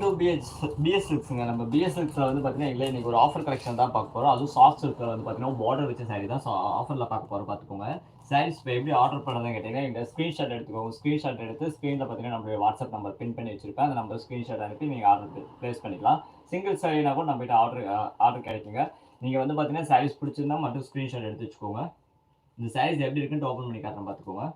Welcome to PS நம்ம பிஎஸ்எக்ஸில் வந்து பார்த்தீங்கன்னா இல்லை எனக்கு ஒரு ஆஃபர் கலெக்ஷன் தான் பார்க்க போகிறோம் அதுவும் சாஃப்ட் சில்கில் வந்து பார்த்தீங்கன்னா பார்டர் வச்ச சாரி தான் ஆஃபரில் பார்க்க போகிறோம் பார்த்துக்கோங்க. சாரீஸ் இப்போ எப்படி ஆர்டர் பண்ணதான் கேட்டிங்கன்னா இந்த ஸ்க்ரீன்ஷாட் எடுத்துக்கோங்க. ஸ்க்ரீன்ஷாட் எடுத்து ஸ்க்ரீனில் பார்த்தீங்கன்னா நம்மளுடைய வாட்ஸ்அப் நம்பர் பின் பண்ணி வச்சிருப்பேன். அந்த நம்பர் ஸ்க்ரீன்ஷாட் அனுப்பி நீங்கள் ஆர்டர் ப்ளேஸ் பண்ணிக்கலாம். சிங்கிள் சாரீனா கூட நம்மகிட்ட ஆர்டர் ஆர்டர் கிடைக்குங்க. நீங்கள் வந்து பார்த்தீங்கன்னா சாரீஸ் பிடிச்சிருந்தா மட்டும் ஸ்க்ரீன்ஷாட் எடுத்து வச்சுக்கோங்க. இந்த சாரீஸ் எப்படி இருக்குன்னு ஓப்பன் பண்ணி காட்டுறேன். பார்த்துக்கோங்க.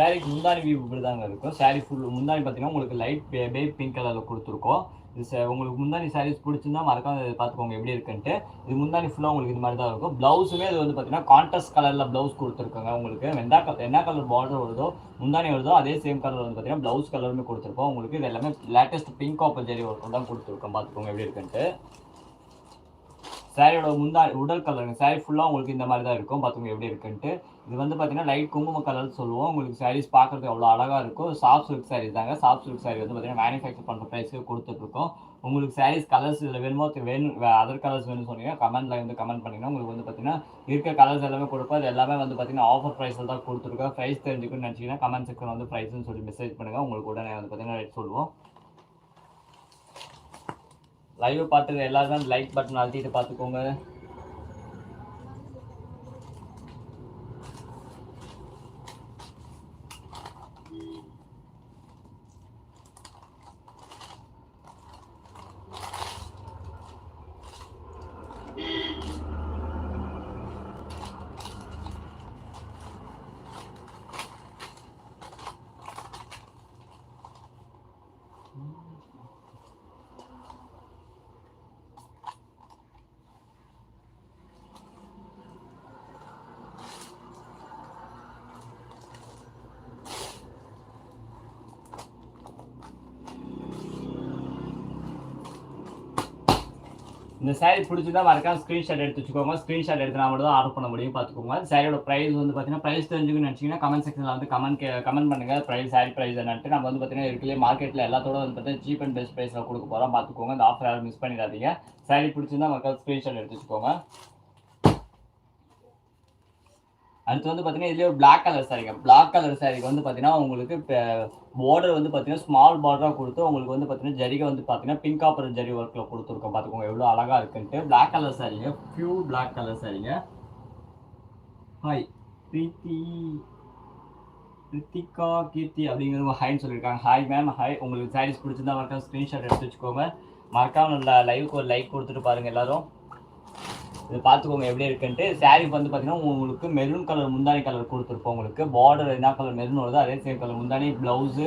சாரீக்கு முந்தானி வியூ இப்படி தாங்க இருக்கும். சாரீ ஃபுல் முந்தானி பார்த்தீங்கன்னா உங்களுக்கு லைட் பே பிங்க் கலரில் கொடுத்துருக்கோம். இது உங்களுக்கு முந்தானி சாரீஸ் பிடிச்சிருந்தா மறக்காம இதை பார்த்துக்கோங்க எப்படி இருக்குன்ட்டு. இது முந்தானி ஃபுல்லாக உங்களுக்கு இது மாதிரி தான் இருக்கும். ப்ளவுஸுமே இது வந்து பார்த்தீங்கன்னா கான்ட்ராஸ்ட் கலரில் ப்ளவுஸ் கொடுத்துருக்கோங்க உங்களுக்கு. எந்த கலர் என்ன கலர் பார்டர் வருதோ முந்தானி வருதோ அதே சேம் கலர் வந்து பார்த்தீங்கன்னா ப்ளவுஸ் கலருமே கொடுத்துருக்கோம். உங்களுக்கு இது எல்லாமே latest pink copper zari work தான் கொடுத்துருக்கோம். பார்த்துக்கோங்க எப்படி இருக்குன்ட்டு. சாரியோட முந்தா உடல் கலருங்க சாரி ஃபுல்லாக உங்களுக்கு இந்த மாதிரி தான் இருக்கும். பார்த்துங்க எப்படி இருக்குன்ட்டு. இது வந்து பார்த்தீங்கன்னா லைட் குங்கும கலர் சொல்லுவோம். உங்களுக்கு சாரீஸ் பார்க்குறதுக்கு அவ்வளோ அழகாக இருக்கும். சாஃப்ட் சில்க் சாரீஸ் தாங்க. சாஃப்ட் சில்க் சாரி வந்து பார்த்தீங்கன்னா மேனுஃபேக்சர் பண்ணுற ப்ரைஸ்க்கு கொடுத்துட்ருக்கோம் உங்களுக்கு சாரீஸ் கலர்ஸ் இதில் வேணுமோ வேணும் அதர் கலர்ஸ் வேணும்னு சொன்னீங்கன்னா கமெண்ட்டில் வந்து கமெண்ட் பண்ணிங்கன்னா உங்களுக்கு வந்து பார்த்தீங்கன்னா இருக்க கலர்ஸ் எல்லாமே கொடுப்போம். அது எல்லாமே வந்து பார்த்தீங்கன்னா ஆஃபர் ப்ரைஸில் தான் கொடுத்துருக்கோம். ப்ரைஸ் தெரிஞ்சுக்கணும்னு நினச்சிங்கன்னா கமெண்ட் செக்ஷன் வந்து ப்ரைஸ்னு சொல்லி மெசேஜ் பண்ணுங்கள் உங்களுக்கு உடனே வந்து பார்த்தீங்கன்னா ரேட் சொல்லுவோம். லைவ் பார்த்துட்டு எல்லாருமே லைக் பட்டன் அழுத்திட்டு பார்த்துக்கோங்க. இந்த saree பிடிச்சிருந்தா மறக்காம ஸ்க்ரீன்ஷாட் எடுத்து வச்சுக்கோங்க ஸ்க்ரீன்ஷாட் எடுத்து நான் மட்டும் தான் ஆர்டர் பண்ண முடியும் பார்த்துக்கோங்க. சாரியோட ப்ரைஸ் வந்து பார்த்தீங்கன்னா ப்ரைஸ் தெரிஞ்சுக்கணும்னு நினச்சிங்கன்னா கமெண்ட் செக்ஷனில் வந்து கமெண்ட் கமெண்ட் பண்ணுங்கள் ப்ரைஸ் சாரி ப்ரைஸ் என்னன்ட்டு நம்ம வந்து பார்த்தீங்கன்னா இருக்கலே மார்க்கெட்டில் எல்லாத்தோட வந்து பார்த்தீங்கன்னா சீப் அண்ட் பெஸ்ட் ப்ரைஸில் கொடுக்க போகிறோம் பார்த்துக்கோங்க. இந்த ஆஃபர் யாரும் மிஸ் பண்ணிடாதீங்க. சாரி பிடிச்சிருந்தா மறக்காம ஸ்க்ரீன்ஷாட் எடுத்து வச்சுக்கோங்க அடுத்து வந்து பார்த்தீங்கன்னா இதுலேயே ஒரு பிளாக் கலர் சாரிங்க பிளாக் கலர் சாரிக்கு வந்து பார்த்தீங்கன்னா உங்களுக்கு பார்டர் வந்து பார்த்தீங்கன்னா ஸ்மால் பார்டராக கொடுத்து உங்களுக்கு வந்து பார்த்தீங்கன்னா ஜரிகை வந்து பார்த்தீங்கன்னா பிங்க் ஆப்பர் ஜரி ஒர்க்கில் கொடுத்துருக்கோம் பார்த்துக்கோங்க எவ்வளோ அழகாக இருக்குன்ட்டு. பிளாக் கலர் சாரிங்க பியூர் பிளாக் கலர் சாரிங்க ஹாய் பிரீத்தி ரித்திகா கீர்த்தி அப்படிங்கிற ஹாய்னு சொல்லியிருக்காங்க. ஹாய் மேம் ஹாய் உங்களுக்கு சாரீஸ் பிடிச்சிருந்தா மறக்காம ஸ்க்ரீன்ஷாட் எடுத்து வச்சுக்கோங்க. மறக்காம லைவுக்கு ஒரு லைக் கொடுத்துட்டு பாருங்கள் எல்லாரும். இது பார்த்துக்கோங்க எப்படி இருக்குன்ட்டு. saree வந்து பார்த்தீங்கன்னா உங்களுக்கு மெரூன் கலர் முந்தானி கலர் கொடுத்துருப்போம் உங்களுக்கு. பார்டர் என்ன கலர் மெரூன் வருதோ அதே சேம் கலர் முந்தானி ப்ளவுஸு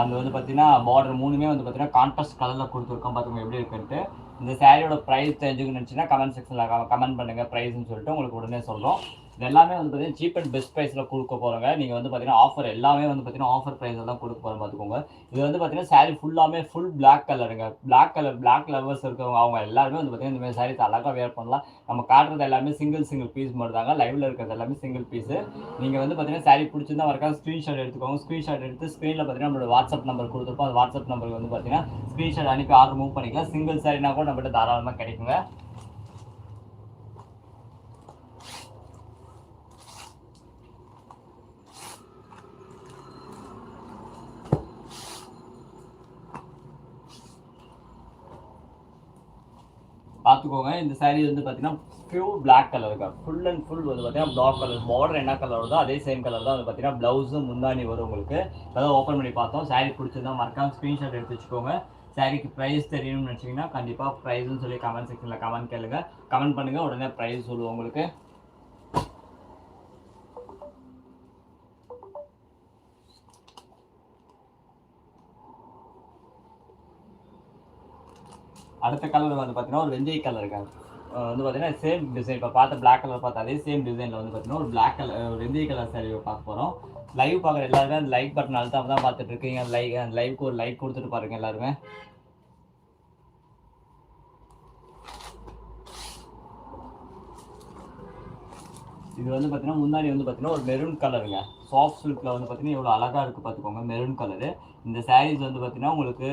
அந்த வந்து பார்த்தீங்கன்னா பார்டர் மூணுமே வந்து பார்த்தீங்கன்னா கான்ட்ராஸ்ட் கலரில் கொடுத்துருக்கோம். பார்த்துக்கோங்க எப்படி இருக்குன்ட்டு. இந்த சாரியோட ப்ரைஸ் தெரிஞ்சுக்கணும்னு நினச்சின்னா கமெண்ட் செக்ஷனில் கமெண்ட் பண்ணுங்கள் ப்ரைஸ்னு சொல்லிட்டு உங்களுக்கு உடனே சொல்கிறோம் எல்லாமே வந்து பார்த்தீங்கன்னா சீப் அண்ட் பெஸ்ட் ப்ரைஸில் கொடுக்க போகிறாங்க நீங்கள் வந்து பார்த்தீங்கன்னா ஆஃபர் எல்லாமே வந்து பார்த்தீங்கன்னா ஆஃபர் ப்ரைஸில் தான் கொடுக்க போகிறோம் பார்த்துக்கோங்க இது வந்து பார்த்தீங்கன்னா saree ஃபுல்லாமே ஃபுல் பிளாக் கலருங்க பிளாக் கலர் பிளாக் லவர்ஸ் இருக்கவங்க அவங்க எல்லாருமே வந்து பார்த்தீங்கன்னா இந்த மாதிரி சாரீஸ் அழகாக வேர் பண்ணலாம். நம்ம காட்டுறது எல்லாமே சிங்கிள் சிங்கிள் பீஸ் மட்டும் தாங்க. லைவில் இருக்கிறது எல்லாமே சிங்கிள் பீஸு நீங்கள் வந்து பார்த்தீங்கன்னா saree பிடிச்சிருந்தா வரக்காக ஸ்க்ரீன்ஷாட் எடுத்துக்கோங்க. ஸ்க்ரீன்ஷாட் எடுத்து ஸ்க்ரீனில் பார்த்தீங்கன்னா நம்மளோட வாட்ஸ்அப் நம்பர் கொடுத்துருப்போம். அந்த வாட்ஸ்அப் நம்பருக்கு வந்து பார்த்தீங்கன்னா ஸ்க்ரீன்ஷாட் அனுப்பி ஆர்டர் மூவ் பண்ணிக்கலாம். சிங்கிள் சாரினா கூட நம்மகிட்ட தாராளமாக கிடைக்குங்க பார்த்துக்கோங்க இந்த சாரீ வந்து பார்த்தீங்கன்னா பியூர் Black கலருங்க ஃபுல் அண்ட் ஃபுல் வந்து பார்த்தீங்கன்னா பிளாக் கலர் பார்டர் என்ன கலர் வருதோ அதே சேம் கலர் தான் வந்து பார்த்தீங்கன்னா ப்ளவுஸும் முந்தானி வரும் உங்களுக்கு. அதாவது ஓப்பன் பண்ணி பார்த்தோம். சாரீ பிடிச்சிருந்தா மறக்காம ஸ்க்ரீன்ஷாட் எடுத்து வச்சுக்கோங்க. சாரிக்கு ப்ரைஸ் தெரியணும்னு நினச்சிங்கன்னா கண்டிப்பாக ப்ரைஸ்னு சொல்லி கமெண்ட் செக்ஷனில் கமெண்ட் கேளுங்க. கமெண்ட் பண்ணுங்கள் உடனே ப்ரைஸ் சொல்லுவோம் உங்களுக்கு. அடுத்த கலர் வந்து பார்த்தீங்கன்னா ஒரு வெந்தய கலருங்க இருக்காது. வந்து பார்த்தீங்கன்னா சேம் டிசைன் இப்போ பார்த்த பிளாக் கலர் பார்த்தா அதே சேம் டிசைனில் வந்து பார்த்தீங்கன்னா ஒரு பிளாக் கலர் வெந்தய கலர் saree பார்க்க போகிறோம் லைவ் பார்க்குற எல்லாருமே அந்த லைக் பட்டன் அழுத்தாம தான் பார்த்துட்டு இருக்கீங்க. அந்த லைக் அந்த லைவுக்கு ஒரு லைக் கொடுத்துட்டு பாருங்க எல்லாருமே. இது வந்து பார்த்தீங்கன்னா முன்னாடி வந்து பார்த்தீங்கன்னா ஒரு மெரூன் கலருங்க சாஃப்ட் சில்கில் வந்து பார்த்தீங்கன்னா இவ்வளோ அழகாக இருக்குது பார்த்துக்கோங்க மெரூன் கலரு இந்த சாரீஸ் வந்து பார்த்தீங்கன்னா உங்களுக்கு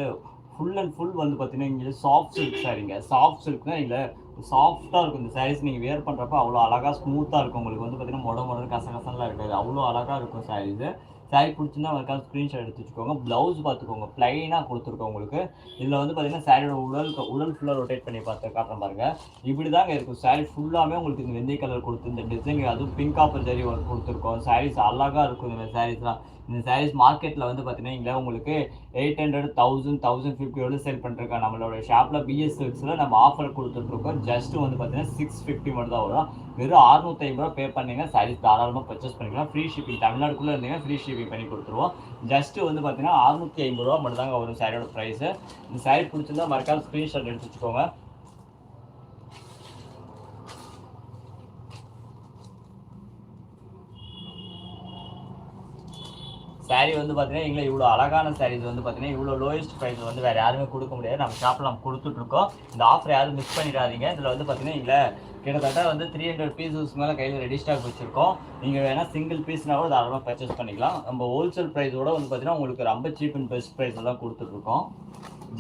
ஃபுல் அண்ட் ஃபுல் வந்து பார்த்தீங்கன்னா இங்கே சாஃப்ட் சில்க் சாரீங்க சாஃப்ட் சில்க்னா இல்லை சாஃப்டாக இருக்கும். இந்த சாரீஸ் நீங்கள் வேர் பண்ணுறப்ப அவ்வளோ அழகாக ஸ்மூத்தாக இருக்கும். உங்களுக்கு வந்து பார்த்தீங்கன்னா மொட மொட கசகசன்லாம் இருக்காது. அவ்வளோ அழகாக இருக்கும் சாரீஸு சாரி பிடிச்சிருந்தா அதுக்காக ஸ்க்ரீன்ஷாட் எடுத்து வச்சுக்கோங்க. ப்ளவுஸ் பார்த்துக்கோங்க ப்ளைனாக கொடுத்துருக்கோம் உங்களுக்கு. இதில் வந்து பார்த்தீங்கன்னா சாரியோட உடல் உடல் ஃபுல்லாக ரொட்டேட் பண்ணி பார்த்து காட்டுறேன் பாருங்க. இப்படி தாங்க இருக்கும் சாரி ஃபுல்லாகவே உங்களுக்கு இந்த வெந்தய கலர் கொடுத்து இந்த டிசைன் அதுவும் பிங்க் ஆப்பர் ஜரி ஒர்க் கொடுத்துருக்கோம். சாரீஸ் அழகாக இருக்கும் இந்த சாரீஸ்லாம் இந்த சாரீஸ் மார்க்கெட்டில் வந்து பார்த்தீங்கன்னா இங்கே உங்களுக்கு எயிட் ஹண்ட்ரட் தௌசண்ட் தௌசண்ட் ஃபிஃப்டியோட சேல் பண்ணிருக்கோம் நம்மளோட ஷாப்பில் பிஎஸ் சில்க்ஸில் நம்ம ஆஃபர் கொடுத்துட்ருக்கோம் ஜஸ்ட் வந்து பார்த்தீங்கன்னா சிக்ஸ் ஃபிஃப்டி மட்டும் தான் வரும். வெறும் அறுநூத்தி ஐம்பது ரூபா பே பண்ணீங்கன்னா சாரீஸ் தாராளமாக பர்ச்சேஸ் பண்ணிக்கலாம். ஃப்ரீ ஷிப்பிங் தமிழ்நாடுக்குள்ளே இருந்தீங்கன்னா ஃப்ரீ ஷிப்பிங் பண்ணி கொடுத்துருவோம். ஜஸ்ட் வந்து பார்த்தீங்கன்னா அறுநூத்தி ஐம்பது ரூபா மட்டும் தாங்க வரும் சாரியோட ப்ரைஸு இந்த சாரி பிடிச்சிருந்தா மறக்காம ஸ்க்ரீன்ஷாட் எடுத்து வச்சுக்கோங்க. சாரி வந்து பார்த்தீங்கன்னா எங்களை இவ்வளோ அழகான சாரீஸ் வந்து பார்த்தீங்கன்னா இவ்வளோ லோயஸ்ட் ப்ரைஸ் வந்து வேறு யாருமே கொடுக்க முடியாது. நம்ம ஷாப்பில் நம்ம கொடுத்துட்ருக்கோம் இந்த ஆஃபர் யாரும் மிஸ் பண்ணிடாதீங்க. இதில் வந்து பார்த்தீங்கன்னா எங்களை கிட்டத்தட்ட வந்து த்ரீ ஹண்ட்ரட் பீஸஸ் மேலே கையில் ரெடி ஸ்டாக் வச்சுருக்கோம். நீங்கள் வேணால் சிங்கிள் பீஸ்னா கூட தாராளமாக பர்ச்சேஸ் பண்ணிக்கலாம். நம்ம ஹோல்சேல் ப்ரைஸோட வந்து பார்த்தீங்கன்னா உங்களுக்கு ரொம்ப சீப் அண்ட் பெஸ்ட் ப்ரைஸ் தான் கொடுத்துட்ருக்கோம்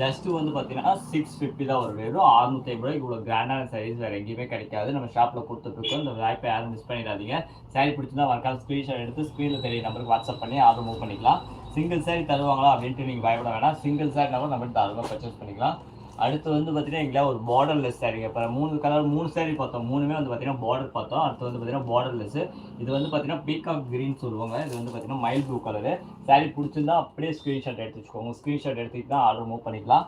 ஜஸ்ட்டு வந்து பார்த்தீங்கன்னா சிக்ஸ் ஃபிஃப்டி தான் வரும் வெறும் அறுநூத்தி ஐம்பது ரூபாய் இவ்வளோ கிராண்டான சாரீஸ் வேறு எங்கேயுமே கிடைக்காது. நம்ம ஷாப்பில் கொடுத்துட்ருக்கோம். இந்த வாய்ப்பை யாரும் மிஸ் பண்ணிடாதீங்க. சாரி பிடிச்சிருந்தா மறக்காம ஸ்க்ரீன்ஷாட் எடுத்து ஸ்க்ரீனில் தெரிய நம்பருக்கு வாட்ஸ்அப் பண்ணி ஆர்டர் மூவ் பண்ணிக்கலாம். சிங்கிள் சாரி தருவாங்களா அப்படின்ட்டு நீங்கள் பயப்பட வேணாம். சிங்கிள் சாரி நம்ம நம்ம தாராளமாக பர்ச்சேஸ் பண்ணிக்கலாம். அடுத்து வந்து பார்த்தீங்கன்னா எங்களா ஒரு பார்டர்லெஸ் சாரீங்க இப்போ மூணு கலர் மூணு சாரி பார்த்தோம். மூணுமே வந்து பார்த்தீங்கன்னா பார்டர் பார்த்தோம். அடுத்து வந்து பார்த்தீங்கன்னா பார்டர்லெஸ் இது வந்து பார்த்தீங்கன்னா பீகாக் கிரீன் சொல்லுவாங்க. இது வந்து பார்த்தீங்கன்னா மைல் ப்ளூ கலரு சாரி பிடிச்சிருந்தா அப்படியே ஸ்க்ரீன்ஷாட் எடுத்து வச்சுக்கோங்க. ஸ்க்ரீன்ஷாட் எடுத்துக்கிட்டு தான் ஆர்டர் மூவ் பண்ணிக்கலாம்.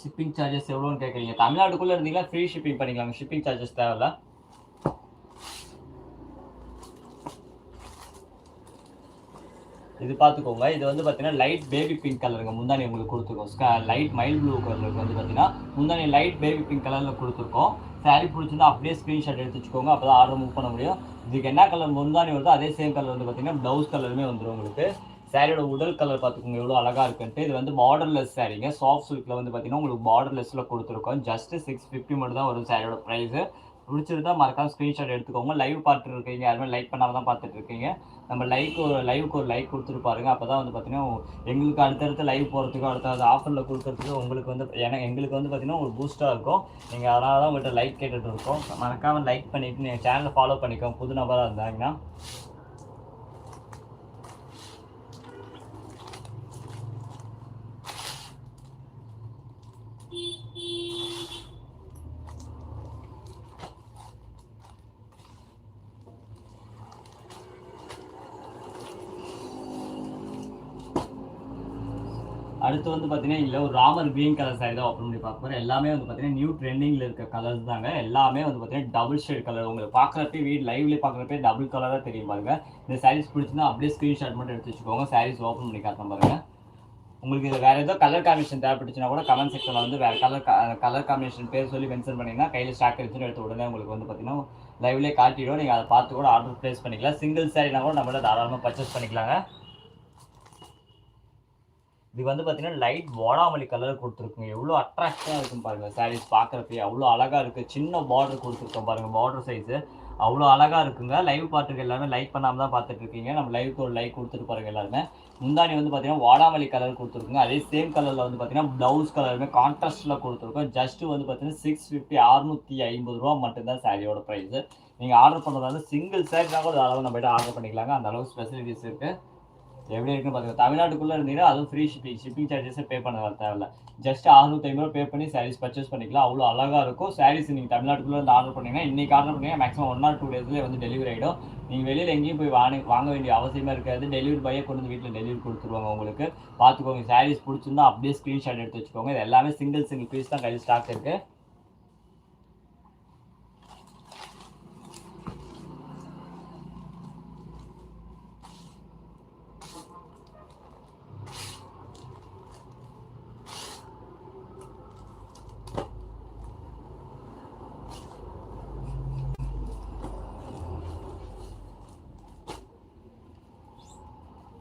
ஷிப்பிங் சார்ஜஸ் எவ்வளோன்னு கேட்குறீங்க தமிழ்நாட்டுக்குள்ளே இருந்தீங்கன்னா ஃப்ரீ ஷிப்பிங் பண்ணிக்கலாங்க. ஷிப்பிங் சார்ஜஸ் தேவையில்ல. இது பார்த்துக்கோங்க இது வந்து பார்த்தீங்கன்னா லைட் பேபி பிங்க் கலருங்க முந்தானி உங்களுக்கு கொடுத்துருக்கோம். லைட் மைல் ப்ளூ கலருக்கு வந்து பார்த்தீங்கன்னா முந்தானி லைட் பேபி பிங்க் கலரில் கொடுத்துருக்கோம். சாரீ பிடிச்சிருந்தா அப்படியே ஸ்க்ரீன்ஷாட் எடுத்து வச்சுக்கோங்க. அப்போ தான் ஆர்டர் மூவ் பண்ண முடியும். இதுக்கு என்ன கலர் முந்தானி வருதோ அதே சேம் கலர் வந்து பார்த்தீங்கன்னா ப்ளவுஸ் கலருமே வந்துடும் உங்களுக்கு. சாரியோட உடல் கலர் பார்த்துக்கோங்க எவ்வளோ அழகாக இருக்குன்ட்டு. இது வந்து பார்டர்லெஸ் சாரீங்க சாஃப்ட் சில்கில் வந்து பார்த்தீங்கன்னா உங்களுக்கு பார்டர்லெஸ்ஸில் கொடுத்துருக்கோம். ஜஸ்ட் சிக்ஸ் ஃபிஃப்டி மட்டும் தான் வரும் சாரியோட ப்ரைஸு பிடிச்சிருந்தா மறக்காம ஸ்க்ரீன்ஷாட் எடுத்துக்கோங்க. லைவ் பார்த்துட்டு இருக்கீங்க யாருமே லைக் பண்ணாம தான் பார்த்துட்டு இருக்கீங்க நம்ம லைக் ஒரு லைவுக்கு ஒரு லைக் கொடுத்துட்டு பாருங்க. அப்போ தான் வந்து பார்த்தீங்கன்னா எங்களுக்கு அடுத்தடுத்து லைவ் போகிறதுக்கு அடுத்த ஆஃபரில் கொடுக்கறதுக்கு உங்களுக்கு வந்து ஏன்னா எங்களுக்கு வந்து பார்த்தீங்கன்னா ஒரு பூஸ்ட்டாக இருக்கும். நீங்கள் அதனால தான் உங்கள்கிட்ட லைக் கேட்டுட்டு இருக்கோம். மறக்காம லைக் பண்ணிவிட்டு நீங்கள் சேனலை ஃபாலோ பண்ணிக்கோங்க. புது நபராக இருந்தாங்கன்னா அடுத்து வந்து பார்த்தீங்கன்னா இல்லை ஒரு ராமர் கிரீன் கலர் சாரி தான் ஓப்பன் பண்ணி பார்க்க போகிறேன் எல்லாமே வந்து பார்த்தீங்கன்னா நியூ ட்ரெண்டிங்கில் இருக்க கலர்ஸ் தாங்க. எல்லாமே வந்து பார்த்தீங்கன்னா டபுள் ஷேட் கலர் உங்களுக்கு பார்க்குறப்பே வீடு லைவ்லேயே பார்க்குறப்பே டபுள் கலராக தெரியும் பாருங்க. இந்த சாரீஸ் பிடிச்சிருந்தா அப்படியே ஸ்க்ரீன்ஷாட் மட்டும் எடுத்து வச்சுக்கோங்க. சாரீஸ் ஓப்பன் பண்ணி காட்டுறேன் பாருங்க. உங்களுக்கு இது வேறு ஏதோ கலர் காம்பினேஷன் தேவைப்பட்டுச்சுன்னா கூட கமெண்ட் செக்ஷனில் வந்து வேறு கலர் கலர் காம்பினேஷன் பேர் சொல்லி மென்ஷன் பண்ணிங்கன்னா கையில் ஸ்டாக் எடுத்துட்டு எடுத்த உடனே உங்களுக்கு வந்து பார்த்தீங்கன்னா லைவ்லேயே காட்டிடும். நீங்கள் அதை பார்த்து கூட ஆர்டர் ப்ளேஸ் பண்ணிக்கலாம். சிங்கிள் சாரினா கூட நம்மள தாராளமாக பர்ச்சேஸ் பண்ணிக்கலாங்க. இது வந்து பார்த்தீங்கன்னா லைட் வாடாமல்லி கலர் கொடுத்துருக்குங்க. எவ்வளோ அட்ராக்டிவாக இருக்கும் பாருங்கள் சாரீஸ் பார்க்குறப்பே அவ்வளோ அழகாக இருக்குது சின்ன பார்டர் கொடுத்துருக்கோம் பாருங்கள் பார்டர் சைஸு அவ்வளோ அழகாக இருக்குங்க. லைவ் பார்த்துருக்கு எல்லாமே லைக் பண்ணாமல் தான் பார்த்துட்டு இருக்கீங்க. நம்ம லைவுக்கு ஒரு லைக் கொடுத்துட்டு பாருங்கள் எல்லாருமே. முந்தானி வந்து பார்த்தீங்கன்னா வாடாமல்லி கலர் கொடுத்துருக்குங்க. அதே சேம் கலரில் வந்து பார்த்தீங்கன்னா ப்ளவுஸ் கலருமே கான்ட்ராஸ்டில் கொடுத்துருக்கோம். ஜஸ்ட் வந்து பார்த்தீங்கன்னா சிக்ஸ் ஃபிஃப்டி அறுநூற்றி ஐம்பது ரூபா மட்டும்தான் சாரியோட ப்ரைஸு நீங்கள் ஆர்டர் பண்ணுறது வந்து சிங்கிள் சேரீனா கூட அளவு நம்ம போய்ட்டு ஆர்டர் பண்ணிக்கலாங்க. அந்த அளவுக்கு ஸ்பெசிலிட்டிஸ் இருக்குது எப்படி இருக்குன்னு பார்த்துக்கோங்க தமிழ்நாட்டுக்குள்ளே இருந்தீங்கன்னா அதுவும் ஃப்ரீ ஷிப்பிங் ஷிப்பிங் சார்ஜஸே பே பண்ண தேவையில்ல. ஜஸ்ட் அறுநூத்தி ஐம்பது பே பண்ணி சாரீஸ் பர்ச்சேஸ் பண்ணிக்கலாம். அவ்வளோ அழகாக இருக்கும். சாரீஸ் நீங்கள் தமிழ்நாட்டுக்குள்ளே இருந்து ஆர்டர் பண்ணீங்கன்னா இன்னைக்கு ஆர்டர் பண்ணீங்கன்னா மேக்ஸிமம் ஒன் ஆர் டூ டேஸ்லேயே வந்து டெலிவரி ஆகிடும் நீங்கள் வெளியில் எங்கேயும் போய் வாங்க வாங்க வேண்டிய அவசியமாக இருக்காது. டெலிவரி பையே கொண்டு வந்து வீட்டில் டெலிவரி கொடுத்துருவாங்க உங்களுக்கு. பார்த்துக்கோங்க சாரீஸ் பிடிச்சிருந்தா அப்படியே ஸ்க்ரீன்ஷாட் எடுத்து வச்சுக்கோங்க. இது எல்லாமே சிங்கிள் சிங்கிள் பீஸ் தான் கையில் ஸ்டாக் இருக்குது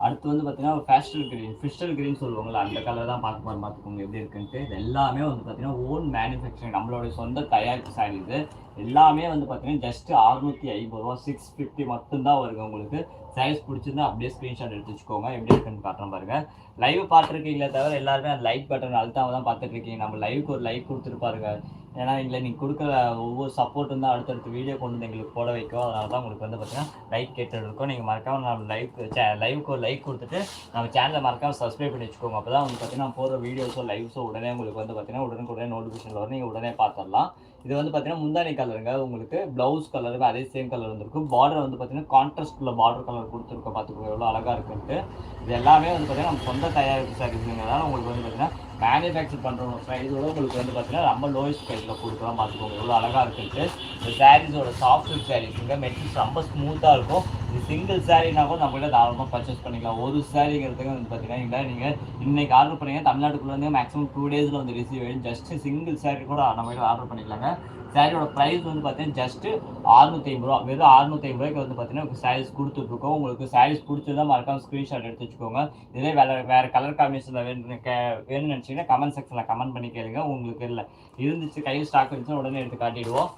அடுத்து அடுத்து வந்து பார்த்தீங்கன்னா ஃபேஸ்டல் கிரீன் ஃபிஸ்டல் கிரீன் சொல்லுவாங்களா அந்த கலர் தான் பார்க்க போகிற பார்த்துக்கோங்க எப்படி இருக்குன்ட்டு. இது எல்லாமே வந்து பார்த்தீங்கன்னா ஓன் மேனுஃபேக்சரிங் நம்மளோட சொந்த தயாரிப்பு சாரி இது. எல்லாமே வந்து பார்த்தீங்கன்னா ஜஸ்ட் அறுநூற்றி ஐம்பது ரூபா சிக்ஸ் ஃபிஃப்டி மட்டும்தான் வருங்க உங்களுக்கு. சைஸ் பிடிச்சிருந்தா அப்படியே ஸ்க்ரீன்ஷாட் எடுத்து வச்சுக்கோங்க எப்படி இருக்குன்னு காட்டுறேன் பாருங்க. லைவ் பார்த்துருக்கீங்களே தவிர எல்லாருமே அந்த லைக் பட்டன் அழுத்தாம தான் பார்த்துட்டு இருக்கீங்க. நம்ம லைவுக்கு ஒரு லைக் கொடுத்துருப்பாருங்க ஏன்னா இல்லை நீங்கள் கொடுக்குற ஒவ்வொரு சப்போர்ட்டும் தான் அடுத்தடுத்த வீடியோ கொண்டு வந்து எங்களுக்கு போட வைக்கும். அதனால தான் உங்களுக்கு வந்து பார்த்தீங்கன்னா லைக் கேட்டு இருக்கும். நீங்கள் மறக்காமல் நம்ம லைக் லைவுக்கு ஒரு லைக் கொடுத்துட்டு நம்ம சேனலை மறக்காம சப்ஸ்கிரைப் பண்ணி வச்சுக்கோங்க. அப்போ தான் வந்து பார்த்தீங்கன்னா போகிற வீடியோஸோ லைவ்ஸோ உடனே உங்களுக்கு வந்து பார்த்தீங்கன்னா உடனே நோட்டிஃபிகேஷன் வரும். நீங்கள் உடனே பார்த்துடலாம் இது வந்து பார்த்தீங்கன்னா முந்தானி கலருங்க உங்களுக்கு ப்ளவுஸ் கலரு அதே சேம் கலர் வந்துருக்கும். பார்டர் வந்து பார்த்தீங்கன்னா கான்ட்ராஸ்ட்ல பார்டர் கலர் கொடுத்துருக்கோம். பார்த்துக்கோங்க எவ்வளோ அழகாக இருக்குன்ட்டு. இது எல்லாமே வந்து பார்த்தீங்கன்னா நம்ம சொந்த தயாரிப்பு சாரீஸ்ங்கிறதால உங்களுக்கு வந்து பார்த்தீங்கன்னா மேனுஃபேக்சர் பண்ணுறவங்க ப்ரைஸோட உங்களுக்கு வந்து பார்த்தீங்கன்னா ரொம்ப லோயஸ்ட் ப்ரைஸில் கொடுக்கலாம் பார்த்துக்கோங்க எவ்வளோ அழகாக இருக்குன்ட்டு. இந்த சாரீஸோட சாஃப்ட் சாரீஸுங்க மெட்டீரியல்ஸ் ரொம்ப ஸ்மூத்தாக இருக்கும். இது சிங்கிள் சாரீனா கூட நம்மகிட்ட தாராளமாக பர்ச்சேஸ் பண்ணிக்கலாம். ஒரு சாரீங்கிறதுக்கு வந்து பார்த்தீங்கன்னா இல்லை நீங்கள் இன்னைக்கு ஆர்டர் பண்ணீங்க தமிழ்நாட்டுக்குள்ளே வந்து மேக்ஸிமம் டூ டேஸில் வந்து ரிசீவ் ஆகிடும் ஜஸ்ட் சிங்கிள் சாரீ கூட நம்மகிட்ட ஆர்டர் பண்ணிக்கலாங்க. சாரியோட ப்ரைஸ் வந்து பார்த்தீங்கன்னா ஜஸ்ட் அறுநூத்தி ஐம்பது ரூபா. வெறும் அறுநூத்தி ஐம்பது ரூபாய்க்கு வந்து பார்த்தீங்கன்னா சாரீஸ் கொடுத்துட்ருக்கோம். உங்களுக்கு சாரீஸ் பிடிச்சதா மறக்காம ஸ்க்ரீன்ஷாட் எடுத்து வச்சுக்கோங்க இதே வேற வேற கலர் காம்பினேஷனில் வேணும் கே- வேணும்னு நினச்சிங்கன்னா கமெண்ட் செக்ஷனில் கமெண்ட் பண்ணி கேளுங்க. உங்களுக்கு இல்லை. இருந்துச்சு கையில் ஸ்டாக் இருந்துச்சுன்னா உடனே எடுத்து காட்டிடுவோம்.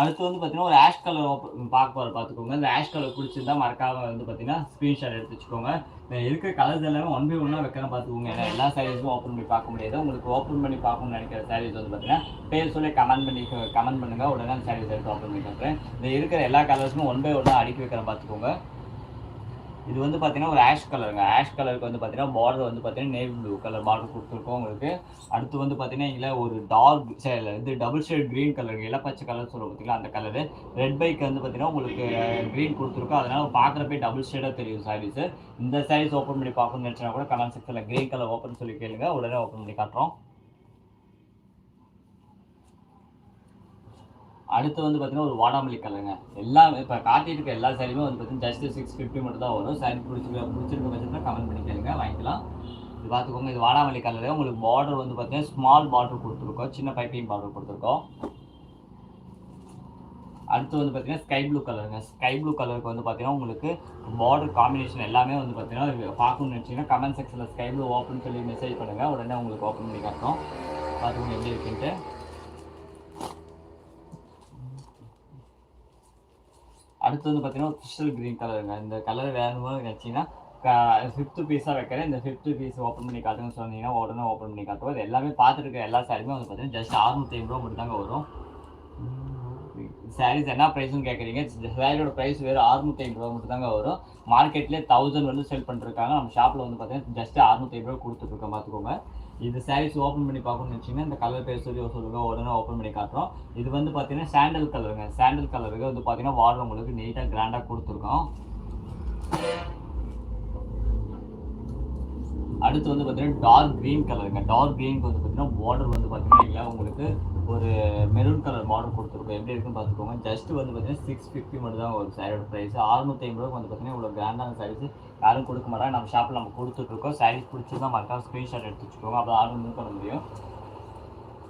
அடுத்து வந்து பார்த்தீங்கன்னா ஒரு ஆஷ் கலர் பார்க்க போகிற பார்த்துக்கோங்க. இந்த ஆஷ் கலர் பிடிச்சிருந்தா மறக்காம வந்து பார்த்தீங்கன்னா ஸ்க்ரீன்ஷாட் எடுத்து வச்சுக்கோங்க. இருக்கிற கலர்ஸ் எல்லாமே ஒன் பை ஒன்னாக வைக்கிறேன் பார்த்துக்கோங்க. ஏன்னா எல்லா சாரீஸும் ஓப்பன் பண்ணி பார்க்க முடியாது. உங்களுக்கு ஓப்பன் பண்ணி பார்க்கணும்னு நினைக்கிற சாரீஸ் வந்து பார்த்தீங்கன்னா பேர் சொல்லி கமெண்ட் பண்ணி கமெண்ட் பண்ணுங்க. உடனே அந்த சாரீஸ் எடுத்து ஓப்பன் பண்ணி பார்க்குறேன் இந்த இருக்கிற எல்லா கலர்ஸுமே ஒன் பை ஒன்னாக அடுக்கி வைக்கிறேன் பார்த்துக்கோங்க. இது வந்து பார்த்தீங்கன்னா ஒரு ஆஷ் கலருங்க ஆஷ் கலருக்கு வந்து பார்த்தீங்கன்னா பார்டர் வந்து பார்த்தீங்கன்னா நேவி ப்ளூ கலர் பார்டர் கொடுத்துருக்கோம் உங்களுக்கு. அடுத்து வந்து பார்த்தீங்கன்னா இதில் ஒரு டார்க் சரி இது டபுள் ஷேட் க்ரீன் கலர் இளப்பச்சை கலர் சொல்லுவோம் பார்த்தீங்களா அந்த கலரு ரெட் பைக் வந்து பார்த்தீங்கன்னா உங்களுக்கு க்ரீன் கொடுத்துருக்கோம். அதனால் பார்க்குறப்பே டபுள் ஷேடாக தெரியும் சாரீஸு இந்த சாரீஸ் ஓப்பன் பண்ணி பார்க்கணும்னு நினச்சினா கூட கலர் செக்ஷனில் க்ரீன் கலர் ஓப்பன் சொல்லி கேளுங்க. உடனே ஓப்பன் பண்ணி காட்டுறோம். அடுத்து வந்து பார்த்தீங்கன்னா ஒரு வாடாமல்லி கலருங்க. எல்லாம் இப்போ காட்டிட்டு இருக்க எல்லா சாரியுமே வந்து பார்த்தீங்கன்னா ஜஸ்ட் சிக்ஸ் ஃபிஃப்டி மட்டும் தான் வரும். சாரி பிடிச்சிருக்க பிடிச்சிருக்க பட்சத்தில் கமெண்ட் பண்ணி கேளுங்க வாங்கிக்கலாம். இது பார்த்துக்கோங்க இது வாடாமல்லி கலரு உங்களுக்கு பார்டர் வந்து பார்த்தீங்கன்னா ஸ்மால் பார்டர் கொடுத்துருக்கோம். சின்ன பைப்பிங் பார்டர் கொடுத்துருக்கோம். அடுத்து வந்து பார்த்தீங்கன்னா ஸ்கை ப்ளூ கலருங்க ஸ்கை ப்ளூ கலருக்கு வந்து பார்த்தீங்கன்னா உங்களுக்கு பார்டர் காம்பினேஷன் எல்லாமே வந்து பார்த்தீங்கன்னா பார்க்கணும்னு நினச்சிங்கன்னா கமெண்ட் செக்ஷனில் ஸ்கை ப்ளூ ஓப்பன் சொல்லி மெசேஜ் பண்ணுங்கள் உடனே உங்களுக்கு ஓப்பன் பண்ணி காட்டும் பார்த்துக்கோங்க எப்படி இருக்குன்ட்டு. அடுத்து வந்து பார்த்தீங்கன்னா கிறிஸ்டல் கிரீன் கலருங்க இந்த கலர் வேணுமோ நினச்சிங்கன்னா ஃபிஃப்த்து பீஸாக வைக்கிறேன். இந்த ஃபிஃப்த்து பீஸ் ஓப்பன் பண்ணி காட்டுங்கன்னு சொன்னீங்கன்னா உடனே ஓப்பன் பண்ணி காட்டுவோம். இது எல்லாமே பார்த்துருக்க எல்லா சாரியுமே வந்து பார்த்தீங்கன்னா ஜஸ்ட் அறுநூத்தி ஐம்பது ரூபா மட்டும் தாங்க வரும். சாரீஸ் என்ன ப்ரைஸ்னு கேட்குறீங்க சாரியோட ப்ரைஸ் வெறும் அறுநூத்தி ஐம்பது ரூபா மட்டும் தாங்க வரும். மார்க்கெட்லேயே தௌசண்ட் வந்து செல் பண்ணிருக்காங்க நம்ம ஷாப்பில் வந்து பார்த்தீங்கன்னா ஜஸ்ட் அறுநூத்தி ஐம்பது ரூபா கொடுத்துருக்கோம் பார்த்துக்கோங்க இது சாரீஸ் ஓப்பன் பண்ணி பார்க்கணும்னு வச்சிங்கன்னா இந்த கலர் பேர் சொல்லி சொல்லுங்க உடனே ஓப்பன் பண்ணி காட்டுறோம். இது வந்து பார்த்தீங்கன்னா சாண்டல் கலருங்க சாண்டல் கலருக்கு வந்து பார்த்தீங்கன்னா வார்டர் உங்களுக்கு நீட்டாக கிராண்டாக கொடுத்துருக்கோம். அடுத்து வந்து பார்த்தீங்கன்னா டார்க் க்ரீன் கலருங்க டார்க் க்ரீனுக்கு வந்து பார்த்தீங்கன்னா பார்டர் வந்து பார்த்தீங்கன்னா இல்லை உங்களுக்கு ஒரு மெரூன் கலர் மாடல் கொடுத்துருக்கோம். எப்படி இருக்குன்னு பார்த்துக்கோங்க. ஜஸ்ட் வந்து பார்த்தீங்கன்னா சிக்ஸ் ஃபிஃப்டி மட்டும் தான் ஒரு சாரியோட ப்ரைஸ் அறுநூத்தி ஐம்பது வந்து பார்த்தீங்கன்னா இவ்வளோ கிராண்டான சாரீஸ் யாரும் கொடுக்க மாட்டாங்க. நம்ம ஷாப்பில் நம்ம கொடுத்துட்ருக்கோம் சாரீஸ் பிடிச்சிருந்தா மறக்காம ஸ்க்ரீன்ஷாட் எடுத்து வச்சுக்கோங்க. அப்போ ஆர்டர் பண்ண முடியும்.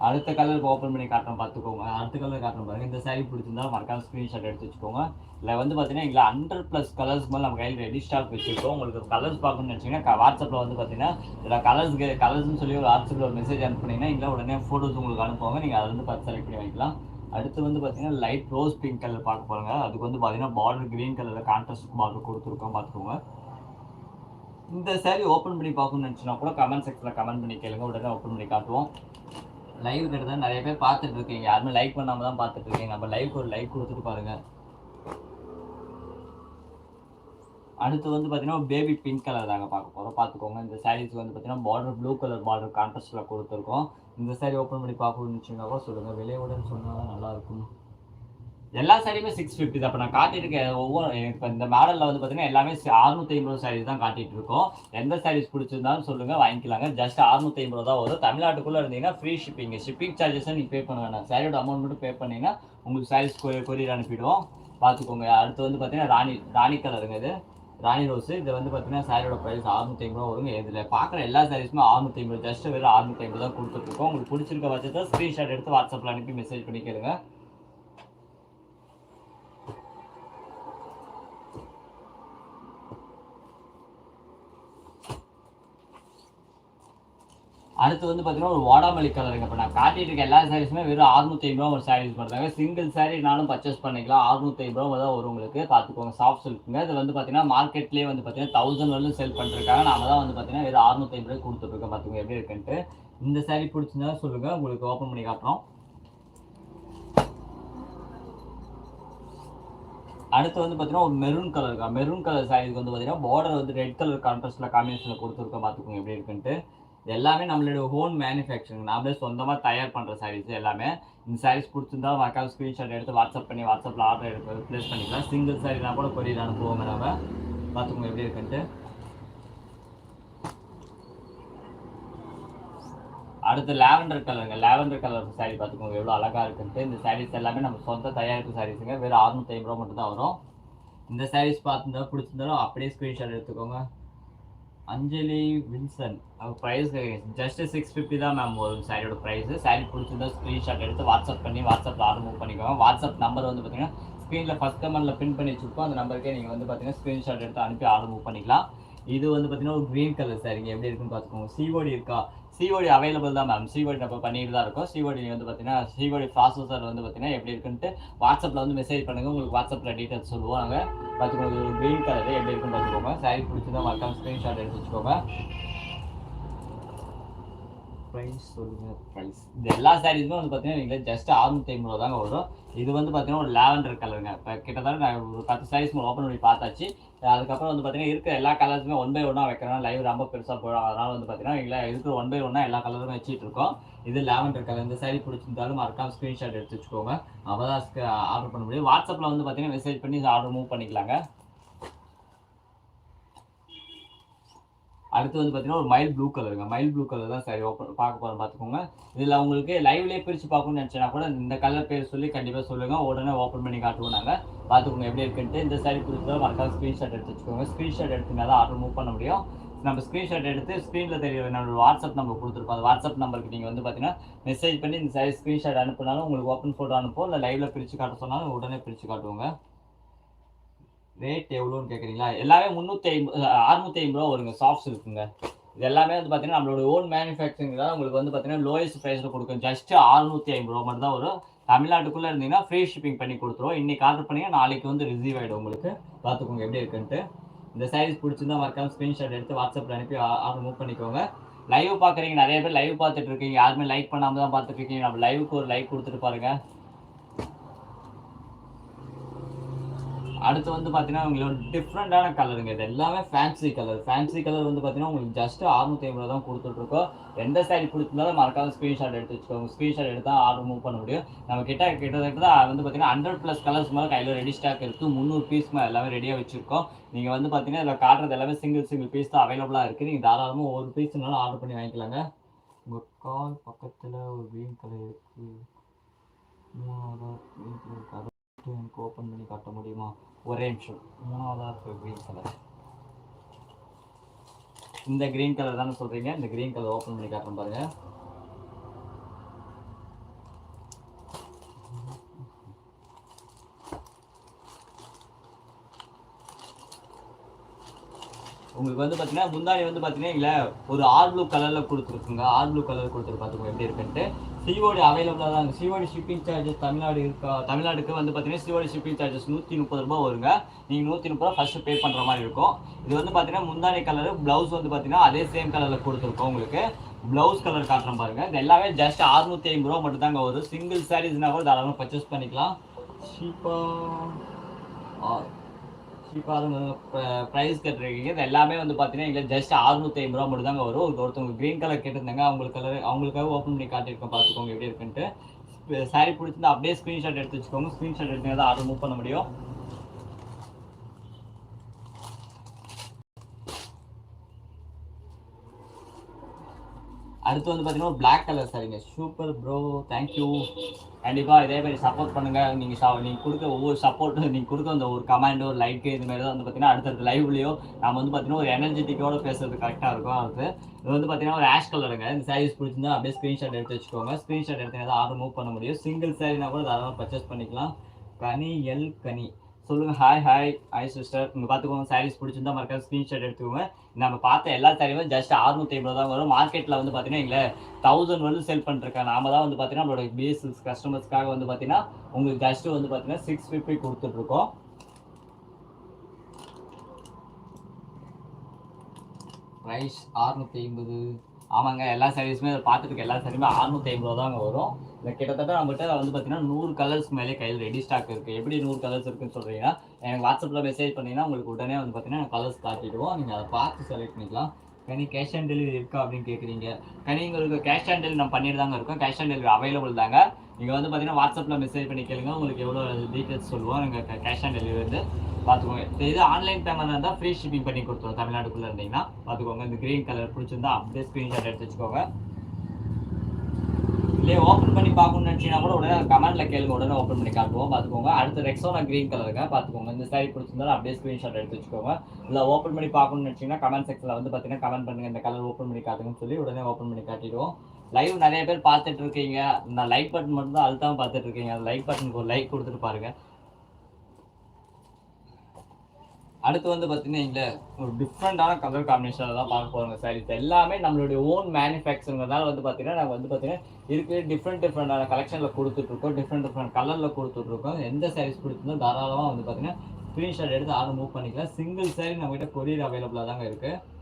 அடுத்த கலருக்கு ஓப்பன் பண்ணி காட்டுறோம் பார்த்துக்கோங்க. அடுத்த கலர் காட்டுறோம் பாருங்க. இந்த சாரீ பிடிச்சிருந்தா மறக்காம ஸ்க்ரீன்ஷாட் எடுத்து வச்சுக்கோங்க. இல்லை வந்து பார்த்தீங்கன்னா எங்களை ஹண்ட்ரட் ப்ளஸ் கலர்ஸ் மேலே நம்ம கையில் ரெடி ஸ்டாக் வச்சுருக்கோம். உங்களுக்கு கலர்ஸ் பார்க்கணும்னு நினச்சிங்கன்னா வாட்ஸ்அப்பில் வந்து பார்த்தீங்கன்னா இதில் கலர்ஸ் கலர்ஸ்னு சொல்லி ஒரு வாட்ஸ்அப்பில் ஒரு மெசேஜ் அனுப்புனீங்கன்னா இல்லை உடனே ஃபோட்டோஸ் உங்களுக்கு அனுப்புவாங்க. நீங்கள் அதை வந்து பார்த்து செலக்ட் பண்ணி வாங்கிக்கலாம். அடுத்து வந்து பார்த்தீங்கன்னா லைட் ரோஸ் பிங்க் கலர் பார்க்க போகிறாங்க அதுக்கு வந்து பார்த்தீங்கன்னா பார்டர் க்ரீன் கலரில் கான்ட்ராஸ்ட் பார்டர் கொடுத்துருக்கோம் பார்த்துக்கோங்க. இந்த சேரீ ஓப்பன் பண்ணி பார்க்கணும்னு நினச்சினா கூட கமெண்ட் செக்ஷனில் கமெண்ட் பண்ணி கேளுங்க. உடனே ஓப்பன் பண்ணி காட்டுவோம். லைவ் கிட்ட நிறைய பேர் பார்த்துட்டு இருக்கீங்க. யாருமே லைக் பண்ணாம தான் பார்த்துட்டு இருக்கீங்க. நம்ம லைவ் ஒரு லைக் கொடுத்துட்டு பாருங்க. அடுத்து வந்து பார்த்தீங்கன்னா பேபி பிங்க் கலர் தாங்க பார்க்க போகிறோம் பார்த்துக்கோங்க. இந்த சாரீஸ் வந்து பார்த்தீங்கன்னா பார்டர் ப்ளூ கலர் பார்டர் கான்ட்ராஸ்டில் கொடுத்துருக்கோம். இந்த சாரி ஓப்பன் பண்ணி பார்க்கணும்னு வச்சுங்கன்னா சொல்லுங்கள் விலையுடன் சொன்னால் தான் நல்லாயிருக்கும் எல்லா சாரியுமே சிக்ஸ் ஃபிஃப்டி தான். இப்போ நான் காட்டிட்டு ஒவ்வொரு இப்போ இந்த மாடலில் வந்து பார்த்தீங்கன்னா எல்லாமே அறுநூத்தி ஐம்பது சாரீஸ் தான் காட்டிட்டு இருக்கோம் எந்த சாரீஸ் பிடிச்சிருந்தாலும் சொல்லுங்க வாங்கிக்கலாங்க. ஜஸ்ட் அறுநூத்தி ஐம்பது தான் வரும். தமிழ்நாட்டுக்குள்ளே இருந்தீங்கன்னா ஃப்ரீ ஷிப்பிங் ஷிப்பிங் சார்ஜஸ் நீங்கள் பே பண்ண வேண்டாம் சாரியோட அமௌண்ட் மட்டும் பே பண்ணீங்கன்னா உங்களுக்கு சாரீஸ் கொரியர் அனுப்பிடுவோம். பார்த்துக்கோங்க அடுத்து வந்து பார்த்தீங்கன்னா ராணி ராணி கலருங்க இது. ராணி ரோஸ் இது வந்து பார்த்தீங்கன்னா சாரியோட ப்ரைஸ் அறுநூத்தி ஐம்பது ரூபா வருங்க. இதில் பார்க்குற எல்லா சாரீஸுமே அறுநூத்தி ஐம்பது. ஜஸ்ட் வெறும் அறுநூத்தி ஐம்பது தான் கொடுத்துட்ருக்கோம் உங்களுக்கு பிடிச்சிருக்க பட்சத்தை ஸ்க்ரீன்ஷாட் எடுத்து வாட்ஸ்அப்பில் அனுப்பி மெசேஜ் பண்ணிக்கிறேங்க அடுத்து வந்து பார்த்தீங்கன்னா ஒரு வாடாமல்லி கலருங்க இப்போ நான் காட்டிட்டு இருக்க எல்லா சாரீஸுமே வெறும் அறுநூத்தி ஐம்பது ரூபா ஒரு சாரீஸ் பண்ணுறாங்க சிங்கிள் சாரீனாலும் பர்ச்சேஸ் பண்ணிக்கலாம். அறுநூத்தி ஐம்பது ரூபா தான் வரும் உங்களுக்கு பார்த்துக்கோங்க சாஃப்ட் சில்க்குங்க இது வந்து பார்த்தீங்கன்னா மார்க்கெட்லேயே வந்து பார்த்தீங்கன்னா தௌசண்ட் வரலும் செல் பண்ணிருக்காங்க நாம தான் வந்து பார்த்தீங்கன்னா வெறும் அறுநூத்தி ஐம்பது ரூபாய் கொடுத்துருக்கோம் பார்த்துக்கோங்க எப்படி இருக்குன்ட்டு. இந்த சாரீ பிடிச்சிருந்தா சொல்லுங்கள் உங்களுக்கு ஓப்பன் பண்ணி காட்டுறோம். அடுத்து வந்து பார்த்தீங்கன்னா ஒரு மெரூன் கலர் மெரூன் கலர் சாரீக்கு வந்து பார்த்தீங்கன்னா பார்டர் வந்து ரெட் கலர் கான்ட்ராஸ்டில் காம்பினேஷனில் கொடுத்துருக்கோம். பார்த்துக்கோங்க எப்படி இருக்குன்ட்டு. எல்லாமே நம்மளோட ஹோம் மேனுஃபேக்சரிங் நாமளே சொந்தமாக தயார் பண்ணுற சாரீஸ் எல்லாமே இந்த சாரீஸ் பிடிச்சிருந்தா மக்கள் ஸ்க்ரீன்ஷாட் எடுத்து வாட்ஸ்அப் பண்ணி வாட்ஸ்அப்பில் ஆர்டர் எடுத்து ப்ளேஸ் பண்ணிக்கலாம். சிங்கிள் சாரீனா கூட கொரியர் அனுப்புவோங்க நம்ம பார்த்துக்கோங்க எப்படி இருக்குன்ட்டு. அடுத்து லாவெண்டர் கலருங்க லாவெண்டர் கலர் சாரீ பார்த்துக்கோங்க. எவ்வளோ அழகாக இருக்குன்ட்டு. இந்த சாரீஸ் எல்லாமே நம்ம சொந்த தயாரிப்பு சாரீஸுங்க வெறும் அறுநூத்தி ஐம்பது ரூபா மட்டும் தான் வரும். இந்த சாரீஸ் பார்த்துருந்தா பிடிச்சிருந்தாலும் அப்படியே ஸ்க்ரீன்ஷாட் எடுத்துக்கோங்க. அஞ்சலி வின்சன். அவங்க ப்ரைஸ் ஜஸ்ட் சிக்ஸ் ஃபிஃப்டி தான் மேம் வரும் சாரியோட ப்ரைஸ் சாரி பிடிச்சிருந்தா ஸ்க்ரீன்ஷாட் எடுத்து வாட்ஸ்அப் பண்ணி வாட்ஸ்அப்பில் ஆர்டர் மூவ் பண்ணிக்கோங்க. வாட்ஸ்அப் நம்பர் வந்து பார்த்தீங்கன்னா ஸ்க்ரீனில் ஃபஸ்ட் கமெண்டில் பின் பண்ணி வச்சுருக்கோம். அந்த நம்பருக்கே நீங்கள் வந்து பார்த்தீங்கன்னா ஸ்க்ரீன்ஷாட் எடுத்து அனுப்பி ஆர்டர் மூவ் பண்ணிக்கலாம். இது வந்து பார்த்தீங்கன்னா ஒரு க்ரீன் கலர் சாரிங்க எப்படி இருக்குன்னு பார்த்துக்கோங்க சிஓடி இருக்கா? சிஓடி அவைலபிள் தான் மேம் சிஓடி நம்ம பண்ணிட்டு தான் இருக்கோம். சிஓடி வந்து பார்த்தீங்கன்னா சிஓடி ப்ராசஸர் வந்து பார்த்தீங்கன்னா எப்படி இருக்குன்ட்டு வாட்ஸ்அப்பில் வந்து மெசேஜ் பண்ணுங்கள் உங்களுக்கு வாட்ஸ்அப்பில் டீட்டெயில்ஸ் சொல்லுவோம் நாங்கள் பார்த்துக்கோங்க ஒரு க்ரீன் கலர் எப்படி இருக்குன்னு பார்த்துக்கோங்க சாரி பிடிச்சிருந்தா மறக்காம ஸ்க்ரீன்ஷாட் எடுத்து வச்சுக்கோங்க. ப்ரைஸ் சொல்லுங்கள் ப்ரைஸ் இந்த எல்லா சாரீஸுமே வந்து பார்த்தீங்கன்னா நீங்கள் ஜஸ்ட் அறுநூத்தி ஐம்பது ரூபா தாங்க வரும் இது வந்து பார்த்தீங்கன்னா ஒரு லாவெண்டர் கலருங்க இப்போ கிட்டத்தட்ட நான் ஒரு பத்து சாரீஸ் ஓப்பன் பண்ணி பார்த்தாச்சு. அதுக்கப்புறம் வந்து பார்த்தீங்கன்னா இருக்கிற எல்லா கலர்ஸுமே ஒன் பை ஒன்னாக வைக்கிறோம் லைவ் ரொம்ப பெருசாக போயிடும் அதனால் வந்து பார்த்தீங்கன்னா இல்லை இருக்கிற ஒன் பை ஒன்னாக எல்லா கலருமே வச்சுட்டு இருக்கோம். இது லாவெண்டர் கலர் இந்த சாரீ பிடிச்சிருந்தாலும் மறக்காம ஸ்க்ரீன்ஷாட் எடுத்து வச்சுக்கோங்க. அவதாஸ்க்கு ஆர்டர் பண்ண முடியும். வாட்ஸ்அப்பில் வந்து பார்த்தீங்கன்னா மெசேஜ் பண்ணி ஆர்டர் மூவ் பண்ணிக்கலாங்க. அடுத்து வந்து பார்த்தீங்கன்னா ஒரு மைல் ப்ளூ கலருங்க மைல் ப்ளூ கலர் தான் சரி ஓப்பன் பார்க்க போகிறோம் பார்த்துக்கோங்க. இதில் உங்களுக்கு லைவ்லேயே பிரித்து பார்க்கணும்னு நினச்சேன்னா கூட இந்த கலர் பேர் சொல்லி கண்டிப்பாக சொல்லுங்கள் உடனே ஓப்பன் பண்ணி காட்டுவோம் நாங்கள் பார்த்துக்கோங்க எப்படி இருக்குன்ட்டு. இந்த சாரி பிடிச்சதோ மறக்காம ஸ்க்ரீன்ஷாட் எடுத்து வச்சுக்கோங்க. ஸ்க்ரீன்ஷாட் எடுத்துனா தான் ஆர்டர் மூவ் பண்ண முடியும். நம்ம ஸ்க்ரீன்ஷாட் எடுத்து ஸ்க்ரீனில் தெரிய நம்மளோட வாட்ஸ்அப் நம்பர் கொடுத்துருப்போம். அந்த வாட்ஸ்அப் நம்பருக்கு நீங்கள் வந்து பார்த்தீங்கன்னா மெசேஜ் பண்ணி இந்த சாரி ஸ்க்ரீன்ஷாட் அனுப்புனாலும் உங்களுக்கு ஓப்பன் ஃபோட்டோ அனுப்புவோம். இல்லை லைவில் பிரித்து காட்ட சொன்னாலும் உடனே பிரித்து காட்டுவோங்க. ரேட் எவ்வளோன்னு கேட்குறீங்களா எல்லாமே முந்நூற்றி ஐம்பது அறுநூத்தி ஐம்பது ரூபா வருங்க சாஃப்ட்ஸ் இருக்குங்க இது எல்லாமே வந்து பார்த்தீங்கன்னா நம்மளோட ஓன் மேனுஃபேக்சரிங் தான். உங்களுக்கு வந்து பார்த்தீங்கன்னா லோயஸ்ட் ப்ரைஸில் கொடுக்கும். ஜஸ்ட் அறுநூத்தி ஐம்பது ரூபா மட்டும் தான் வரும். தமிழ்நாட்டுக்குள்ளே இருந்தீங்கன்னா ஃப்ரீ ஷிப்பிங் பண்ணி கொடுத்துருவோம். இன்னைக்கு ஆர்டர் பண்ணீங்க நாளைக்கு வந்து ரிசீவ் ஆகிடும் உங்களுக்கு. பார்த்துக்கோங்க எப்படி இருக்குன்ட்டு. இந்த சாரீஸ் பிடிச்சிருந்தா மறக்காம ஸ்க்ரீன்ஷாட் எடுத்து வாட்ஸ்அப்பில் அனுப்பி ஆர்டர் மூவ் பண்ணிக்கோங்க. லைவ் பார்க்குறீங்க நிறைய பேர் லைவ் பார்த்துட்டு இருக்கீங்க. யாருமே லைக் பண்ணாமல் தான் பார்த்துட்டு இருக்கீங்க. நம்ம லைவுக்கு ஒரு லைக் கொடுத்துட்டு பாருங்கள் அடுத்து வந்து பார்த்தீங்கன்னா உங்களுக்கு டிஃப்ரெண்டான கலருங்க இது எல்லாமே ஃபேன்சி கலர் ஃபேன்சி கலர் வந்து பார்த்தீங்கன்னா உங்களுக்கு ஜஸ்ட் அறுநூத்தி ஐம்பது தான் கொடுத்துட்ருக்கோம். எந்த சைடு கொடுத்துருந்தாலும் மறக்காம ஸ்க்ரீன்ஷாட் எடுத்து வச்சுக்கோங்க. ஸ்க்ரீன்ஷாட் எடுத்து தான் ஆர்டர் மூவ் பண்ண முடியும். நம்ம கிட்ட கிட்டத்தட்ட வந்து பார்த்தீங்கன்னா ஹண்ட்ரட் ப்ளஸ் கலர்ஸ் மேலே கையில் ரெடி ஸ்டாக் இருக்குது முந்நூறு பீஸ் மேலே எல்லாமே ரெடியாக வச்சுருக்கோம். நீங்கள் வந்து பார்த்தீங்கன்னா இதில் காட்டுறது எல்லாமே சிங்கிள் சிங்கிள் பீஸ் தான் அவைலபிளாக இருக்குது நீங்கள் தாராளமாக ஒரு பீஸ்னாலும் ஆர்டர் பண்ணி வாங்கிக்கலாங்க. உங்கள் கால் பக்கத்தில் ஒரு க்ரீன் கலர் இருக்குது மூணாவதாக எனக்கு ஓப்பன் பண்ணி காட்ட முடியுமா? ஒரே நிமிஷம். மூணாவதாக இருக்கு க்ரீன் கலர் இந்த க்ரீன் கலர் தானே சொல்கிறீங்க இந்த க்ரீன் கலர் ஓப்பன் பண்ணி காட்டுறேன் பாருங்க. உங்களுக்கு வந்து பார்த்தீங்கன்னா முந்தாடி வந்து பார்த்தீங்கன்னா இல்லை ஒரு ஆர் ப்ளூ கலரில் கொடுத்துருக்குங்க. ஆர் ப்ளூ கலர் கொடுத்துருக்கு. பார்த்துக்கோங்க எப்படி இருக்குன்ட்டு. சிஓடி அவைலபிளாக தான் இருக்குது சிஓடி ஷிப்பிங் சார்ஜஸ் தமிழ்நாடு இருக்கா? தமிழ்நாடுக்கு வந்து பார்த்தீங்கன்னா சிஓடி ஷிப்பிங் சார்ஜஸ் நூற்றி முப்பது ரூபா வருங்க. நீங்கள் நூற்றி முப்பது ரூபா ஃபஸ்ட்டு பே பண்ணுற மாதிரி இருக்கும். இது வந்து பார்த்தீங்கன்னா முந்தானி கலர் ப்ளவுஸ் வந்து பார்த்தீங்கன்னா அதே சேம் கலரில் கொடுத்துருக்கோம் உங்களுக்கு. ப்ளவுஸ் கலர் காட்டுறோம் பாருங்கள் இது எல்லாமே ஜஸ்ட் அறுநூற்றி ஐம்பது ரூபா மட்டும் தாங்க வரும் சிங்கிள் சாரீஸ்னா கூட தாராளமாக பர்ச்சேஸ் பண்ணிக்கலாம். சீப்பாக சீப்பாக ப்ரைஸ் கட்டுறீங்க இது எல்லாமே வந்து பார்த்தீங்கன்னா இல்லை ஜஸ்ட் அறுநூத்தி ஐம்பது ரூபா மட்டும் தாங்க வரும் ஒருத்தவங்க க்ரீன் கலர் கேட்டிருந்தாங்க அவங்களுக்கு கலர் அவங்களுக்காக ஓப்பன் பண்ணி காட்டியிருக்கோம். பார்த்துக்கோங்க எப்படி இருக்குன்ட்டு. சாரி பிடிச்சிருந்தா அப்படியே ஸ்க்ரீன்ஷாட் எடுத்து வச்சுக்கோங்க. ஸ்க்ரீன்ஷாட் எடுத்துங்க தான் ஆர்டர் மூவ் பண்ண முடியும். அடுத்து வந்து பார்த்தீங்கன்னா ஒரு பிளாக் கலர் சரிங்க சூப்பர் ப்ரோ தேங்க்யூ கண்டிப்பாக இதே மாதிரி சப்போர்ட் பண்ணுங்கள் நீங்கள் ச நீங்கள் கொடுக்க ஒவ்வொரு சப்போர்ட்டும் நீங்கள் கொடுக்க அந்த ஒரு கமெண்டோ ஒரு லைக்கு இது மாதிரி தான் வந்து பார்த்தீங்கன்னா அடுத்தடுத்த லைவ்லையோ நம்ம வந்து பார்த்தீங்கன்னா ஒரு எனர்ஜெட்டிக்கோட பேசுறது கரெக்டாக இருக்கும். அது இது வந்து பார்த்தீங்கன்னா ஒரு ஆஷ் கலருங்க இந்த சாரீஸ் பிடிச்சிருந்தா அப்படியே ஸ்க்ரீன்ஷாட் எடுத்து வச்சுக்கோங்க. ஸ்க்ரீன்ஷாட் எடுத்து தான் ஆர்டர் மூவ் பண்ண முடியும். சிங்கிள் சாரினா கூட தாராளமாக பர்ச்சேஸ் பண்ணிக்கலாம். கனி எல் கனி. சொல்லுங்க ஹாய் ஹாய் ஹாய் சிஸ்டர் இங்கே பார்த்துக்கோங்க சாரீஸ் பிடிச்சிருந்தா மறக்காம ஸ்க்ரீன்ஷாட் எடுத்துக்கோங்க. நம்ம பார்த்த எல்லா சாரியுமே ஜஸ்ட் அறுநூத்தி ஐம்பது தான் வரும். மார்க்கெட்டில் வந்து பார்த்தீங்கன்னா எங்களை தௌசண்ட் வந்து செல் பண்ணிருக்காங்க நாம தான் வந்து பார்த்தீங்கன்னா நம்மளோட பிஎஸ்எஸ் கஸ்டமர்ஸ்க்காக வந்து பார்த்தீங்கன்னா உங்களுக்கு ஜஸ்ட் வந்து பார்த்தீங்கன்னா சிக்ஸ் ஃபிஃப்டி கொடுத்துட்ருக்கோம் ப்ரைஸ் அறுநூத்தி ஐம்பது ஆமாங்க எல்லா சாரீஸுமே பார்த்துட்டு எல்லா சாரியுமே அறுநூத்தி ஐம்பது தாங்க வரும். கிட்டத்தட்ட நம்மகிட்ட வந்து பார்த்தீங்கன்னா நூறு கலர்ஸ் மேலே கையில் ரெடி ஸ்டாக் இருக்குது எப்படி நூறு கலர்ஸ் இருக்குன்னு சொல்கிறீங்கன்னா எனக்கு வாட்ஸ்அப்பில் மெசேஜ் பண்ணிங்கன்னா உங்களுக்கு உடனே வந்து பார்த்தீங்கன்னா கலர்ஸ் காட்டிடுவோம். நீங்கள் அதை பார்த்து செலக்ட் பண்ணிக்கலாம். கனி கேஷ் ஆன் டெலிவரி இருக்கா அப்படின்னு கேட்குறீங்க கனி உங்களுக்கு கேஷ் ஆன் டெலிவரி நம்ம பண்ணிட்டு தாங்க இருக்கோம். கேஷ் ஆன் டெலிவரி அவைலபிள் தாங்க. நீங்கள் வந்து பார்த்தீங்கன்னா வாட்ஸ்அப்பில் மெசேஜ் பண்ணி கேளுங்க. உங்களுக்கு எவ்வளோ டீட்டெயில்ஸ் சொல்லுவோம். நீங்கள் கேஷ் ஆன் டெலிவரி வந்து பார்த்துக்கோங்க. இது ஆன்லைன் பேமெண்ட் இருந்தால் ஃப்ரீ ஷிப்பிங் பண்ணி கொடுத்துருவோம். தமிழ்நாட்டுக்குள்ளே இருந்தீங்கன்னா பார்த்துக்கோங்க. இந்த க்ரீன் கலர் பிடிச்சிருந்தா அப்படியே ஸ்க்ரீன்ஷாட் எடுத்து வச்சுக்கோங்க. இல்லையே ஓப்பன் பண்ணி பார்க்கணும்னு நினச்சிங்கன்னா கூட உடனே கமெண்ட்டில் கேளுங்க. உடனே ஓப்பன் பண்ணி காட்டுவோம். பார்த்துக்கோங்க. அடுத்து ரெக்ஸோனா க்ரீன் கலருங்க பார்த்துக்கோங்க. இந்த சாரி பிடிச்சிருந்தாலும் அப்படியே ஸ்க்ரீன்ஷாட் எடுத்து வச்சுக்கோங்க. இல்லை ஓப்பன் பண்ணி பார்க்கணும்னு நினச்சிங்கன்னா கமெண்ட் செக்ஷனில் வந்து பார்த்தீங்கன்னா கமெண்ட் பண்ணுங்க. இந்த கலர் ஓப்பன் பண்ணி காட்டுங்கன்னு சொல்லி உடனே ஓப்பன் பண்ணி காட்டிடுவோம். லைவ் நிறைய பேர் பார்த்துட்டு இருக்கீங்க. நான் லைக் பட்டன் மட்டும் தான் அழுத்தாமல் பார்த்துட்டு இருக்கீங்க லைக் பட்டனுக்கு ஒரு லைக் கொடுத்துட்டு பாருங்கள் அடுத்து வந்து பார்த்தீங்கன்னா ஒரு டிஃப்ரெண்டான கலர் காம்பினேஷன் தான் பார்க்க போகிறோங்க சாரீஸ் எல்லாமே நம்மளுடைய ஓன் மேனுஃபேக்சருங்கிறதால வந்து பார்த்தீங்கன்னா நாங்கள் வந்து பார்த்தீங்கன்னா இருக்கிற டிஃப்ரெண்ட் டிஃப்ரெண்டான கலெக்ஷனில் கொடுத்துட்ருக்கோம். டிஃப்ரெண்ட் டிஃப்ரெண்ட் கலரில் கொடுத்துட்ருக்கோம். எந்த சாரீஸ் பிடிச்சிருந்தோ தாராளமாக வந்து பார்த்தீங்கன்னா ஸ்க்ரீன்ஷாட் எடுத்து ஆர்டர் மூவ் பண்ணிக்கலாம். சிங்கிள் சாரீ நம்மகிட்ட கொரியர் அவைலபிளாக தாங்க இருக்குது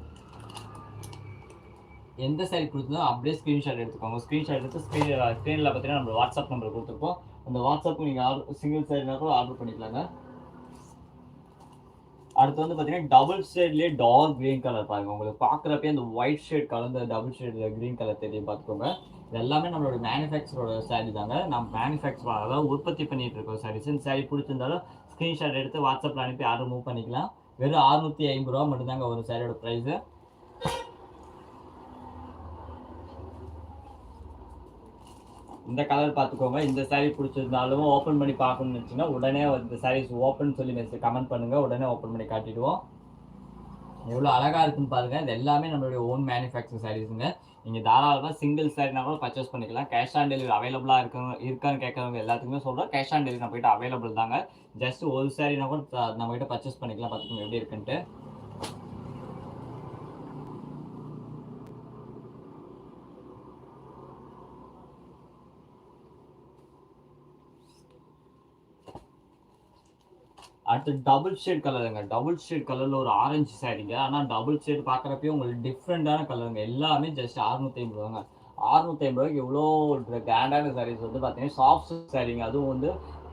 எந்த சாரி பிடிச்சதோ அப்படியே ஸ்க்ரீன்ஷாட் எடுத்துக்கோங்க. ஸ்க்ரீன்ஷாட் எடுத்து ஸ்க்ரீன் ஸ்க்ரீனில் பார்த்தீங்கன்னா நம்ம வாட்ஸ்அப் நம்பர் கொடுத்துருப்போம். அந்த வாட்ஸ்அப்புக்கு நீங்கள் ஆர்டர் சிங்கிள் சாரினா கூட ஆர்டர் பண்ணிக்கலாங்க. அடுத்து வந்து பார்த்தீங்கன்னா டபுள் ஷேட்லேயே டார்க் க்ரீன் கலர் பாருங்க. உங்களுக்கு பார்க்குறப்பே அந்த ஒயிட் ஷேட் கலந்த டபுள் ஷேட் க்ரீன் கலர் தெரியும் பார்த்துக்கோங்க இது எல்லாமே நம்மளோட மேனுஃபேக்சரோட சாரீ தாங்க. நம்ம மேனுஃபேக்சர் அதாவது உற்பத்தி பண்ணிட்டு இருக்கோம் சாரீஸ் இந்த சாரீ பிடிச்சிருந்தாலும் ஸ்க்ரீன்ஷாட் எடுத்து வாட்ஸ்அப்பில் அனுப்பி ஆர்டர் மூவ் பண்ணிக்கலாம். வெறும் அறுநூற்றி ஐம்பது ரூபா மட்டும்தாங்க ஒரு சாரியோட ப்ரைஸு இந்த கலர் பார்த்துக்கோங்க. இந்த சாரீ பிடிச்சிருந்தாலும் ஓப்பன் பண்ணி பார்க்கணும்னு நினச்சிங்கன்னா உடனே இந்த சாரீஸ் ஓப்பன் சொல்லி மெசேஜ் கமெண்ட் பண்ணுங்கள் உடனே ஓப்பன் பண்ணி காட்டிடுவோம். எவ்வளோ அழகாக இருக்குன்னு பாருங்கள் இது எல்லாமே நம்மளுடைய ஓன் மேனுஃபேக்சரிங் சாரீஸுங்க நீங்கள் தாராளமாக சிங்கிள் சாரினா கூட பர்ச்சேஸ் பண்ணிக்கலாம். கேஷ் ஆன் டெலிவரி அவைலபிளாக இருக்கவங்க இருக்கான்னு கேட்குறவங்க எல்லாத்துக்குமே சொல்கிறோம் கேஷ் ஆன் டெலிவரி நம்ம கிட்ட அவைலபிள் தாங்க. ஜஸ்ட் ஒரு சாரினா கூட நம்மகிட்ட நம்ம பர்ச்சேஸ் பண்ணிக்கலாம். பார்த்துக்கோங்க எப்படி இருக்குன்ட்டு. அடுத்து டபுள் ஷேட் கலருங்க. டபுள் ஷேட் கலரில் ஒரு ஆரஞ்சு சாரீங்க ஆனால் டபுள் ஷேட் பார்க்குறப்பே உங்களுக்கு டிஃப்ரெண்டான கலருங்க. எல்லாமே ஜஸ்ட் அறுநூத்தி ஐம்பது ரூபாங்க அறுநூத்தி ஐம்பது ரூபாய்க்கு இவ்வளோ கிராண்டான சாரீஸ் வந்து பார்த்தீங்கன்னா சாஃப்ட் சாரீங்க அதுவும் வந்து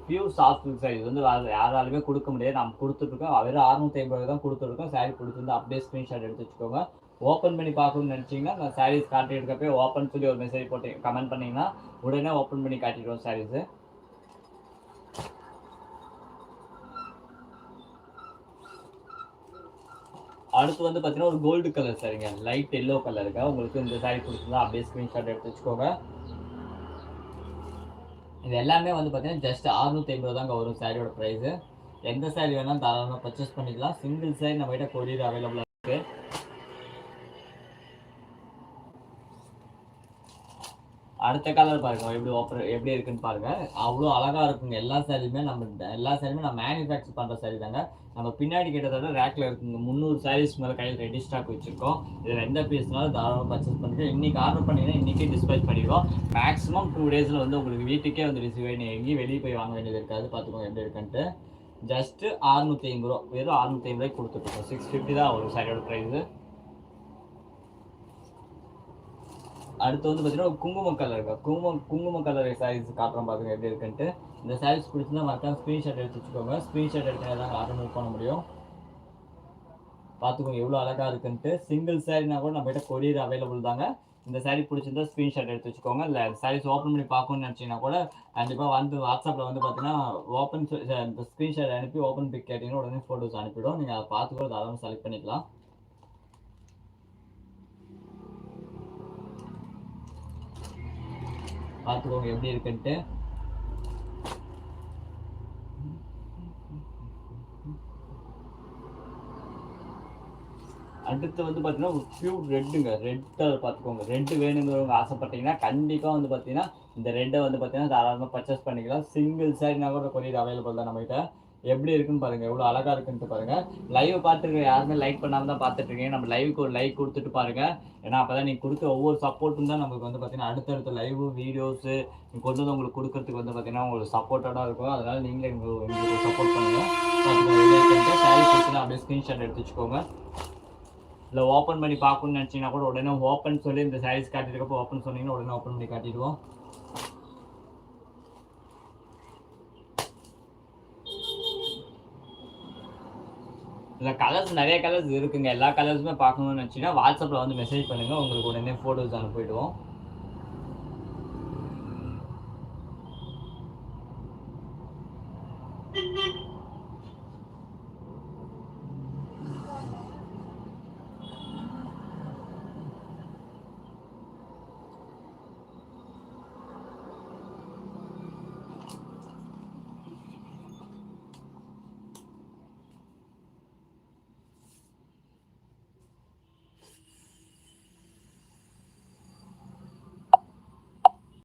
பியூர் சாஃப்ட் சாரீஸ் வந்து வேறு யாராலுமே கொடுக்க முடியாது. நம்ம கொடுத்துட்ருக்கோம். வெறும் அறுநூத்தி ஐம்பது தான் கொடுத்துருக்கோம் சாரீ கொடுத்துருந்து அப்படியே ஸ்க்ரீன்ஷாட் எடுத்து வச்சுக்கோங்க. ஓப்பன் பண்ணி பார்க்கணும்னு நினச்சிங்கன்னா நான் சாரீஸ் காட்டி எடுக்கப்பே ஓப்பன் சொல்லி ஒரு மெசேஜ் போட்டு கமெண்ட் பண்ணிங்கன்னா உடனே ஓப்பன் பண்ணி காட்டிடுவோம் சாரீஸு அடுத்து வந்து பார்த்தீங்கன்னா ஒரு கோல்டு கலர் சரிங்க லைட் எல்லோ கலருங்க உங்களுக்கு இந்த சாரி பிடிச்சிருந்தா அப்படியே ஸ்க்ரீன்ஷாட் எடுத்து வச்சுக்கோங்க. இது எல்லாமே வந்து பார்த்தீங்கன்னா ஜஸ்ட் அறுநூத்தி ஐம்பது தாங்க வரும் சாரியோட ப்ரைஸு எந்த சாரி வேணாலும் தாராளமாக பர்ச்சேஸ் பண்ணிக்கலாம். சிங்கிள் சாரி நம்ம கிட்ட கொரியர் அவைலபிளாக இருக்குது அடுத்த கலர் பாருங்க. எப்படி ஓப்பர் எப்படி இருக்குன்னு பாருங்க. அவ்வளோ அழகா இருக்குங்க. எல்லா சாரியுமே நம்ம எல்லா சாரியுமே நம்ம மேனுஃபேக்சர் பண்ணுற சாரி தாங்க. நம்ம பின்னாடி கிட்டத்தட்ட ரேக்கில் இருக்குங்க. முந்நூறு சாரீஸ் மேலே கையில் ரெடி ஸ்டாக் வச்சுருக்கோம். இதில் எந்த பீஸ்னாலும் தாராளமாக பர்ச்சேஸ் பண்ணிட்டு இன்றைக்கி ஆர்டர் பண்ணிங்கன்னா இன்னைக்கே டிஸ்பேச் பண்ணிடுவோம். மேக்ஸிமம் டூ டேஸில் வந்து உங்களுக்கு வீட்டுக்கே வந்து ரிசீவ் ஆகி எங்கேயும் வெளியே போய் வாங்க வேண்டியது இருக்காது. பார்த்துக்கோங்க எப்படி இருக்குன்ட்டு. ஜஸ்ட் அறுநூற்றி ஐம்பது ரூபா. வெறும் அறுநூற்றி ஐம்பது ரூபாய்க்கு கொடுத்துருக்கோம் சிக்ஸ் ஃபிஃப்டி தான் ஒரு சாரியோட ப்ரைஸு அடுத்து வந்து பார்த்தீங்கன்னா குங்கும கலர் இருக்கா குங்குமம் குங்கும கலர் சாரீஸ் காட்டுறோம் பார்த்துங்க எப்படி இருக்குன்ட்டு. இந்த சாரீஸ் பிடிச்சிருந்தா மறக்காம ஸ்க்ரீன்ஷாட் எடுத்து வச்சுக்கோங்க. ஸ்க்ரீன்ஷாட் எடுத்து தான் ஆர்டர் மூவ் பண்ண முடியும். பார்த்துக்கோங்க எவ்வளோ அழகாக இருக்குன்ட்டு. சிங்கிள் சாரினா கூட நம்மகிட்ட கொரியர் அவைலபிள் தாங்க. இந்த சாரீ பிடிச்சிருந்தா ஸ்க்ரீன்ஷாட் எடுத்து வச்சுக்கோங்க. இல்லை சாரீஸ் ஓப்பன் பண்ணி பார்க்கணும்னு நினச்சிங்கன்னா கூட கண்டிப்பாக வந்து வாட்ஸ்அப்பில் வந்து பார்த்தீங்கன்னா ஓப்பன் ஸ்க்ரீன்ஷாட் அனுப்பி ஓப்பன் பிக் கேட்டிங்கன்னா உடனே ஃபோட்டோஸ் அனுப்பிவிடும் நீங்கள் அதை பார்த்து கூட தாராளமாக செலக்ட் பண்ணிக்கலாம். பார்த்துக்கோங்க எப்படி இருக்குன்ட்டு. அடுத்து வந்து பார்த்தீங்கன்னா ஒரு பியூர் ரெட்டுங்க ரெட் கலர் பார்த்துக்கோங்க ரெட்டு வேணுங்கிறவங்க ஆசைப்பட்டீங்கன்னா கண்டிப்பாக வந்து பார்த்தீங்கன்னா இந்த ரெட்டை வந்து பார்த்தீங்கன்னா தாராளமாக பர்ச்சேஸ் பண்ணிக்கலாம். சிங்கிள் சாரினா கூட கொரியர் அவைலபிள் தான் நம்மகிட்ட. எப்படி இருக்குன்னு பாருங்க எவ்வளோ அழகா இருக்குன்ட்டு பாருங்க. லைவ் பார்த்துருக்க யாருமே லைக் பண்ணாம தான் பார்த்துட்டு இருக்கீங்க நம்ம லைவுக்கு ஒரு லைக் கொடுத்துட்டு பாருங்க. ஏன்னா அப்பதான் நீங்க கொடுத்த ஒவ்வொரு சப்போர்ட்டும் தான் நமக்கு வந்து பார்த்தீங்கன்னா அடுத்தடுத்த லைவ் வீடியோஸ் கொண்டு வந்து உங்களுக்கு கொடுக்கறதுக்கு வந்து பார்த்தீங்கன்னா உங்களுக்கு சப்போர்ட்டடாக இருக்கும். அதனால நீங்களே எங்களுக்கு சப்போர்ட் பண்ணுங்க. அப்படியே ஸ்க்ரீன்ஷாட் எடுத்து வச்சுக்கோங்க. இல்லை ஓப்பன் பண்ணி பார்க்கணும்னு நினச்சிங்கன்னா கூட உடனே ஓப்பன் சொல்லி இந்த சாரீஸ் காட்டியிருக்கப்போ ஓப்பன் சொன்னீங்கன்னா உடனே ஓப்பன் பண்ணி காட்டிடுவோம். இதில் கலர்ஸ் நிறைய கலர்ஸ் இருக்குங்க. எல்லா கலர்ஸுமே பார்க்கணும்னு நினச்சிங்கன்னா வாட்ஸ்அப்பில் வந்து மெசேஜ் பண்ணுங்கள் உங்களுக்கு உடனே ஃபோட்டோஸ் அனுப்பிவிடுவோம்.